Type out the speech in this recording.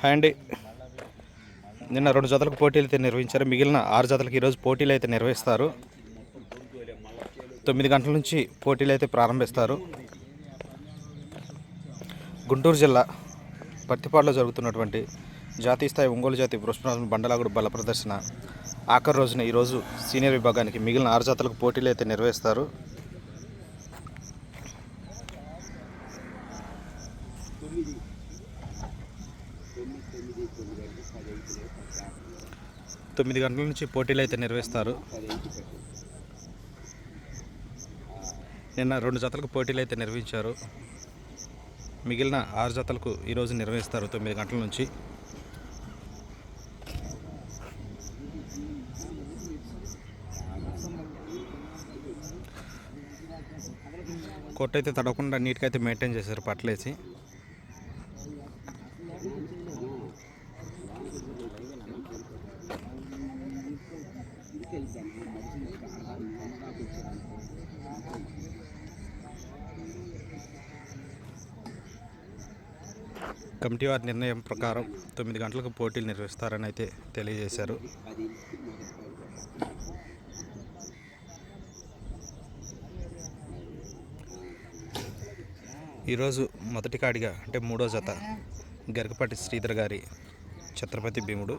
Hi అండి. నిన్న రెండు జతలకు పోటీలు అయితే నిర్వహించారు. మిగిలిన ఆరు జతలకు ఈరోజు పోటీలు అయితే నిర్వహిస్తారు. తొమ్మిది గంటల నుంచి పోటీలు అయితే ప్రారంభిస్తారు. గుంటూరు జిల్లా పత్తిపాడులో జరుగుతున్నటువంటి జాతీయ స్థాయి ఒంగోలు జాతి వృష్ణరాజు బండలాగుడు బల ప్రదర్శన ఆఖరి రోజున ఈరోజు సీనియర్ విభాగానికి మిగిలిన ఆరు జతలకు పోటీలు అయితే నిర్వహిస్తారు. తొమ్మిది. గంటల నుంచి పోటీలు అయితే నిర్వహిస్తారు. నిన్న రెండు జతలకు పోటీలు అయితే నిర్వహించారు. మిగిలిన ఆరు జతలకు ఈరోజు నిర్వహిస్తారు తొమ్మిది గంటల నుంచి. కొట్టు అయితే తడవకుండా నీట్గా అయితే మెయింటైన్ చేశారు పట్లేసి. కమిటీ వారి నిర్ణయం ప్రకారం తొమ్మిది గంటలకు పోటీలు నిర్వహిస్తారని అయితే తెలియజేశారు. ఈరోజు మొదటి కాడిగా అంటే మూడో జత గరికపాటి శ్రీధర్ గారి ఛత్రపతి భీముడు.